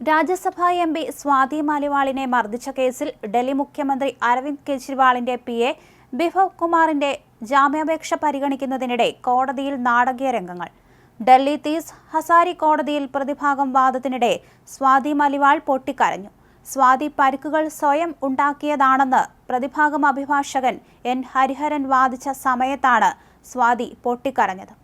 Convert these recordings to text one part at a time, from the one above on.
രാജ്യസഭാ M P Swati മാലിവാളിനെ മർദ്ദിച്ച കേസിൽ ഡൽഹി മുഖ്യമന്ത്രി അരവിന്ദ് കെജ്രിവാളിന്റെ പി എ ബിഭവ് കുമാറിന്റെ ജാമ്യാപേക്ഷ പരിഗണിക്കുന്നതിനിടെ കോടതിയിൽ നാടകീയ രംഗങ്ങൾ. ഡൽഹി തീസ് ഹസാരി കോടതിയിൽ പ്രതിഭാഗം വാദത്തിനിടെ സ്വാതി മലിവാൾ പൊട്ടിക്കരഞ്ഞു. സ്വാതി പരിക്കുകൾ സ്വയം ഉണ്ടാക്കിയതാണെന്ന് പ്രതിഭാഗം അഭിഭാഷകൻ എൻ ഹരിഹരൻ വാദിച്ച സമയത്താണ് സ്വാതി പൊട്ടിക്കരഞ്ഞത്.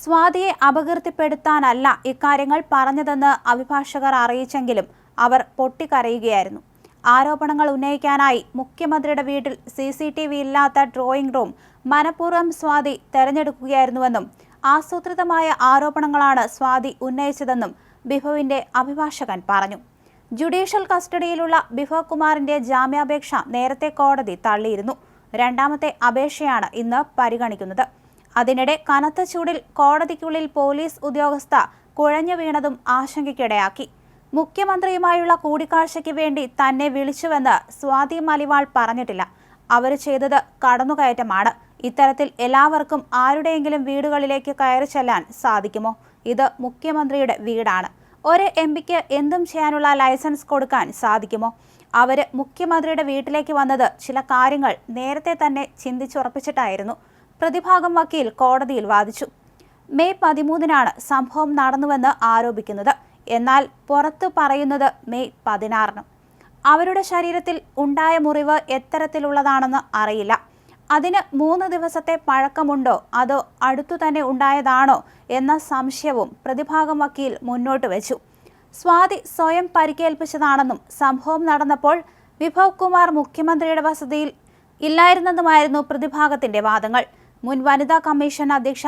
സ്വാതിയെ അപകീർത്തിപ്പെടുത്താനല്ല ഇക്കാര്യങ്ങൾ പറഞ്ഞതെന്ന് അഭിഭാഷകർ അറിയിച്ചെങ്കിലും അവർ പൊട്ടിക്കരയുകയായിരുന്നു. ആരോപണങ്ങൾ ഉന്നയിക്കാനായി മുഖ്യമന്ത്രിയുടെ വീട്ടിൽ സി സി ടി വി ഇല്ലാത്ത ഡ്രോയിംഗ് റൂം മനഃപൂർവം സ്വാതി തെരഞ്ഞെടുക്കുകയായിരുന്നുവെന്നും ആസൂത്രിതമായ ആരോപണങ്ങളാണ് സ്വാതി ഉന്നയിച്ചതെന്നും ബിഫുവിന്റെ അഭിഭാഷകൻ പറഞ്ഞു. ജുഡീഷ്യൽ കസ്റ്റഡിയിലുള്ള ബിഭവ് കുമാറിന്റെ ജാമ്യാപേക്ഷ നേരത്തെ കോടതി തള്ളിയിരുന്നു. രണ്ടാമത്തെ അപേക്ഷയാണ് ഇന്ന് പരിഗണിക്കുന്നത്. അതിനിടെ കനത്ത ചൂടിൽ കോടതിക്കുള്ളിൽ പോലീസ് ഉദ്യോഗസ്ഥ കുഴഞ്ഞു വീണതും ആശങ്കയ്ക്കിടയാക്കി. മുഖ്യമന്ത്രിയുമായുള്ള കൂടിക്കാഴ്ചയ്ക്ക് വേണ്ടി തന്നെ വിളിച്ചുവെന്ന് സ്വാതി മലിവാൾ പറഞ്ഞിട്ടില്ല. അവർ ചെയ്തത് കടന്നുകയറ്റമാണ്. ഇത്തരത്തിൽ എല്ലാവർക്കും ആരുടെയെങ്കിലും വീടുകളിലേക്ക് കയറി ചെല്ലാൻ സാധിക്കുമോ? ഇത് മുഖ്യമന്ത്രിയുടെ വീടാണ്. ഒരു എം പിക്ക് എന്തും ചെയ്യാനുള്ള ലൈസൻസ് കൊടുക്കാൻ സാധിക്കുമോ? അവർ മുഖ്യമന്ത്രിയുടെ വീട്ടിലേക്ക് വന്നത് ചില കാര്യങ്ങൾ നേരത്തെ തന്നെ ചിന്തിച്ചുറപ്പിച്ചിട്ടായിരുന്നു. പ്രതിഭാഗം വക്കീൽ കോടതിയിൽ വാദിച്ചു. മെയ് പതിമൂന്നിനാണ് സംഭവം നടന്നുവെന്ന് ആരോപിക്കുന്നത്. എന്നാൽ പുറത്തു പറയുന്നത് മെയ് പതിനാറിന്. അവരുടെ ശരീരത്തിൽ ഉണ്ടായ മുറിവ് എത്തരത്തിലുള്ളതാണെന്ന് അറിയില്ല. അതിന് മൂന്ന് ദിവസത്തെ പഴക്കമുണ്ടോ? അതോ അടുത്തു തന്നെ ഉണ്ടായതാണോ? എന്ന സംശയവും പ്രതിഭാഗം വക്കീൽ മുന്നോട്ട് വെച്ചു. സ്വാതി സ്വയം പരിക്കേൽപ്പിച്ചതാണെന്നും സംഭവം നടന്നപ്പോൾ വിഭവ് കുമാർ മുഖ്യമന്ത്രിയുടെ വസതിയിൽ ഇല്ലായിരുന്നെന്നുമായിരുന്നു പ്രതിഭാഗത്തിന്റെ വാദങ്ങൾ. മുൻ വനിതാ കമ്മീഷൻ അധ്യക്ഷ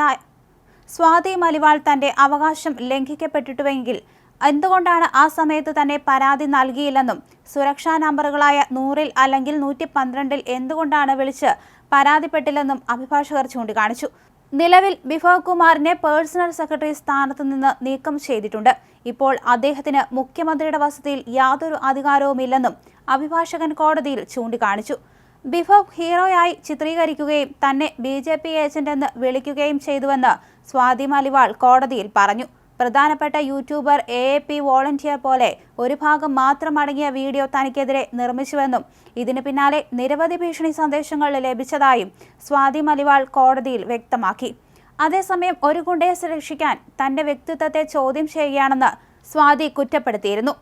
സ്വാതി മലിവാൾ തന്റെ അവകാശം ലംഘിക്കപ്പെട്ടിട്ടുവെങ്കിൽ എന്തുകൊണ്ടാണ് ആ സമയത്ത് തന്നെ പരാതി നൽകിയില്ലെന്നും സുരക്ഷാ നമ്പറുകളായ നൂറിൽ അല്ലെങ്കിൽ നൂറ്റി പന്ത്രണ്ടിൽ എന്തുകൊണ്ടാണ് വിളിച്ച് പരാതിപ്പെട്ടില്ലെന്നും അഭിഭാഷകർ ചൂണ്ടിക്കാണിച്ചു. നിലവിൽ ബിഭവ് കുമാറിനെ പേഴ്സണൽ സെക്രട്ടറി സ്ഥാനത്ത് നിന്ന് നീക്കം ചെയ്തിട്ടുണ്ട്. ഇപ്പോൾ അദ്ദേഹത്തിന് മുഖ്യമന്ത്രിയുടെ വസതിയിൽ യാതൊരു അധികാരവുമില്ലെന്നും അഭിഭാഷകൻ കോടതിയിൽ ചൂണ്ടിക്കാണിച്ചു. ബിഭവ് ഹീറോയായി ചിത്രീകരിക്കുകയും തന്നെ ബി ജെ പി ഏജന്റ് എന്ന് വിളിക്കുകയും ചെയ്തുവെന്ന് സ്വാതി മലിവാൾ കോടതിയിൽ പറഞ്ഞു. പ്രധാനപ്പെട്ട YouTuber A A P volunteer പോലെ ഒരു ഭാഗം മാത്രം അടങ്ങിയ വീഡിയോ തനിക്കെതിരെ നിർമ്മിച്ചുവെന്നും ഇതിന് പിന്നാലെ നിരവധി ഭീഷണി സന്ദേശങ്ങൾ ലഭിച്ചതായും സ്വാതി മലിവാൾ കോടതിയിൽ വ്യക്തമാക്കി. അതേസമയം ഒരു ഗുണ്ടയെ രക്ഷിക്കാൻ തന്റെ വ്യക്തിത്വത്തെ ചോദ്യം ചെയ്യുകയാണെന്ന് സ്വാതി കുറ്റപ്പെടുത്തിയിരുന്നു.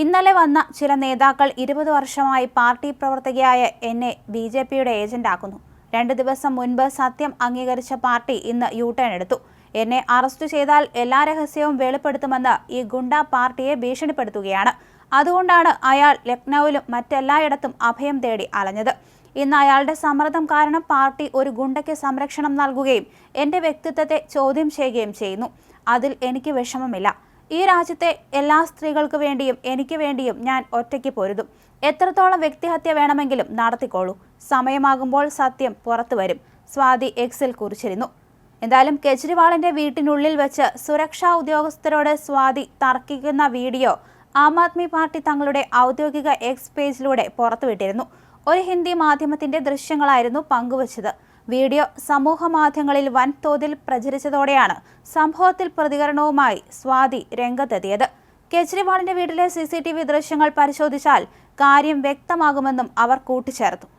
ഇന്നലെ വന്ന ചില നേതാക്കൾ ഇരുപത് വർഷമായി പാർട്ടി പ്രവർത്തകയായ എന്നെ ബി ജെ പിയുടെ ഏജന്റാക്കുന്നു രണ്ട് ദിവസം മുൻപ് സത്യം അംഗീകരിച്ച പാർട്ടി ഇന്ന് യു ടേൺ എടുത്തു. എന്നെ അറസ്റ്റ് ചെയ്താൽ എല്ലാ രഹസ്യവും വെളിപ്പെടുത്തുമെന്ന് ഈ ഗുണ്ട പാർട്ടിയെ ഭീഷണിപ്പെടുത്തുകയാണ്. അതുകൊണ്ടാണ് അയാൾ ലക്നൌവിലും മറ്റെല്ലായിടത്തും അഭയം തേടി അലഞ്ഞത്. ഇന്ന് അയാളുടെ സമ്മർദ്ദം കാരണം പാർട്ടി ഒരു ഗുണ്ടയ്ക്ക് സംരക്ഷണം നൽകുകയും എന്റെ വ്യക്തിത്വത്തെ ചോദ്യം ചെയ്യുകയും ചെയ്യുന്നു. അതിൽ എനിക്ക് വിഷമമില്ല. ഈ രാജ്യത്തെ എല്ലാ സ്ത്രീകൾക്ക് വേണ്ടിയും എനിക്ക് വേണ്ടിയും ഞാൻ ഒറ്റയ്ക്ക് പൊരുതും. എത്രത്തോളം വ്യക്തിഹത്യ വേണമെങ്കിലും നടത്തിക്കോളൂ. സമയമാകുമ്പോൾ സത്യം പുറത്തു വരും. സ്വാതി എക്സിൽ കുറിച്ചിരുന്നു. എന്തായാലും കെജ്രിവാളിന്റെ വീട്ടിനുള്ളിൽ വെച്ച് സുരക്ഷാ ഉദ്യോഗസ്ഥരോട് സ്വാതി തർക്കിക്കുന്ന വീഡിയോ ആം ആദ്മി പാർട്ടി തങ്ങളുടെ ഔദ്യോഗിക എക്സ് പേജിലൂടെ പുറത്തുവിട്ടിരുന്നു. ഒരു ഹിന്ദി മാധ്യമത്തിന്റെ ദൃശ്യങ്ങളായിരുന്നു പങ്കുവച്ചത്. വീഡിയോ സമൂഹ മാധ്യമങ്ങളിൽ വൻതോതിൽ പ്രചരിച്ചതോടെയാണ് സംഭവത്തിൽ പ്രതികരണവുമായി സ്വാതി രംഗത്തെത്തിയത്. കെജ്രിവാളിന്റെ വീട്ടിലെ സി ദൃശ്യങ്ങൾ പരിശോധിച്ചാൽ കാര്യം വ്യക്തമാകുമെന്നും അവർ കൂട്ടിച്ചേർത്തു.